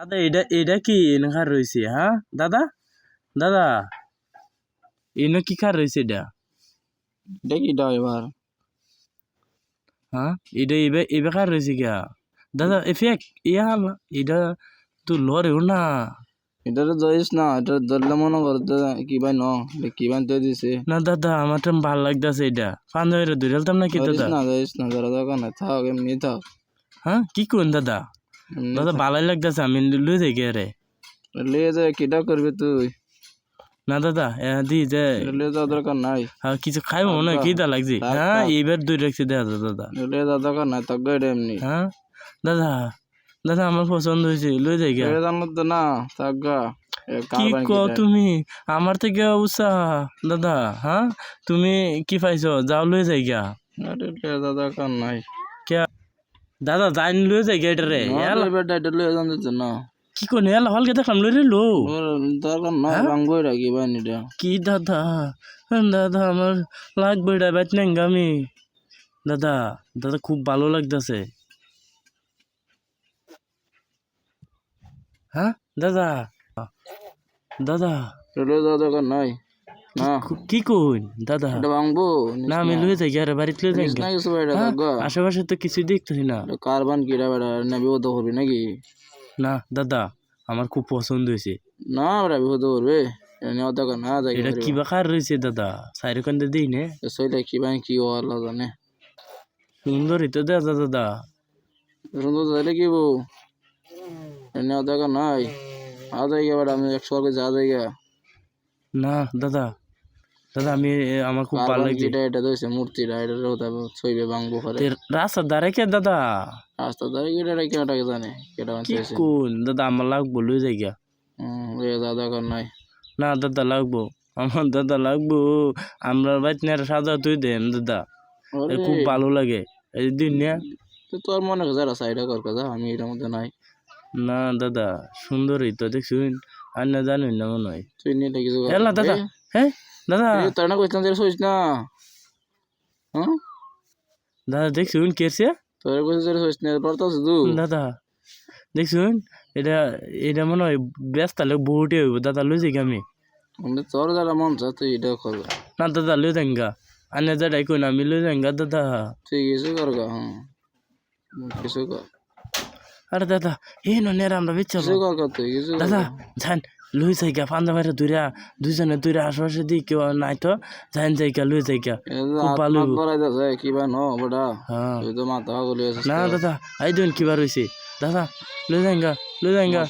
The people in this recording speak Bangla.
দাদা এটা এটা কি খার রয়েছে হ্যাঁ দাদা দাদা এনে কি খার রয়েছে এটা এটা কি দাও এবার হ্যাঁ এটা এবে এবে খার রয়েছে কিয়া দাদা এফেক ইয়া না এটা তো লড়েও না এটা তো ধরিস না এটা ধরলে মনে করতে কি ভাই ন এটা কি ভাই তো দিছে না দাদা আমার তো ভালো লাগতেছে এটা পাঞ্জাবিরে ধরে না কি দাদা না ধরিস না ধরা দরকার না থাক এমনি থাক হ্যাঁ কি কোন দাদা এমনি দাদা ভালোই লাগতেছে আমি লুই যাই গিয়ে রে। লিয়ে যা কিটা করবি তুই? না দাদা দি যে লিয়ে যাওয়া দরকার নাই। হ্যাঁ, কিছু খাইবো না কি দা লাগছে। হ্যাঁ এইবার দুই রাখছি দেখা দাদা লিয়ে যাওয়া দরকার নাই থাকবে এটা এমনি। হ্যাঁ দাদা দাদা আমার পছন্দ হয়েছে লই যাই গিয়া এটা জানো তো না থাকগা কি কো তুমি? আমার থেকে উৎসাহ দাদা হ্যাঁ তুমি কি পাইছো? যাও লই যাই গিয়া যাওয়া দরকার নাই। দাদা যাই লই যাই গিয়া এটা রে এলা, বেটা লিয়ে যান দিতে না। কি কোন এলা হলকে দেখলাম লই রে লো দরকার নাই ভাঙ্গই রাখি ভাই এটা কি দাদা? দাদা আমার লাগবে বাইত নেঙ্গা আমি। দাদা দাদা খুব ভালো লাগতেছে। হ্যাঁ দাদা। দাদা। লিয়ে যাওয়া দরকার নাই। না কি কইন দাদা? এটা ভাঙবো? না আমি লয়ে যাই আরে বাড়িতে লয়ে যাই না কিছু বেটা হ্যাঁ, আশেপাশে তো কিছুই দেখতেছি না। কারবান কিরা বেটা না বিপদ করবি নাকি? না দাদা আমার খুব পছন্দ হয়েছে। না বেটা বিপদ করবে? এটা নেওয়া দরকার না যাই এটা কি বাকার রয়েছে দাদা? সাইড কান্দে দিই নে। সইলে কি কি ও আল্লাহ জানে। সুন্দরই তো দাদা দাদা। সুন্দর তাহলে কি বউ নেওয়া নাই। আ যাই গা বেটা আমি একশো বার যা যাই না দাদা দাদা আমি এ, আমার খুব ভালো লাগছে। কিটা এটা দইছে মূর্তিটা এটা হতে ছইবে ভাঙবো করে রাস্তার ধারে কে দাদা? রাস্তা ধরে কিটা কেটাকে জানে কেটা কি কোন? দাদা আমার লাগবো লই যাই গিয়া হুম লইয়া যাওয়া দরকার নাই। না দাদা লাগবো। আমার দাদা লাগবো। আমরা বাইত নিয়ে সাদা তুই দেন দাদা। এ খুব ভালো লাগে। এই দিন নিয়ে তো তোর মনে যারা সাইডে কর কথা আমি এটার মধ্যে নাই। না দাদা সুন্দরই তো দেখছুন। আর না জানুন না মনে হয়। তুই নিয়ে কিছু এলা দাদা হ্যাঁ? দাদা। তোর না কইতাম যে সইস না। হ্যাঁ? দাদা দেখছুন কেছে তোর কইছে যে সইস না পড়তাছ দু দাদা দেখছুন এটা এটা মনে হয় ব্যস্ত লোক বহুটে হইব। দাদা লই যাই আমি। আমি তোর যারা মন চা তুই এটা না দাদা লই যাঙ্গা আনে যাই কই না আমি লই যাঙ্গা দাদা। তুই কিছু কর গা হ্যাঁ। কিছু কর। আরে দাদা এ নের আমরা বিচ্ছা কিছু কর গা তুই কিছু দাদা গা। লই যাইগা পাঞ্জা বাইরে দুইরা দুইজনে দুইরা আশেপাশে দিই কেউ নাই তো যাইন যাইগা লুই যাইগা। এ কিবা ন বেটা? হ্যাঁ। তো মাথা গলি না দাদা আই দিন কিবার হইছে? দাদা লুই যাইগা লুই যাইগা।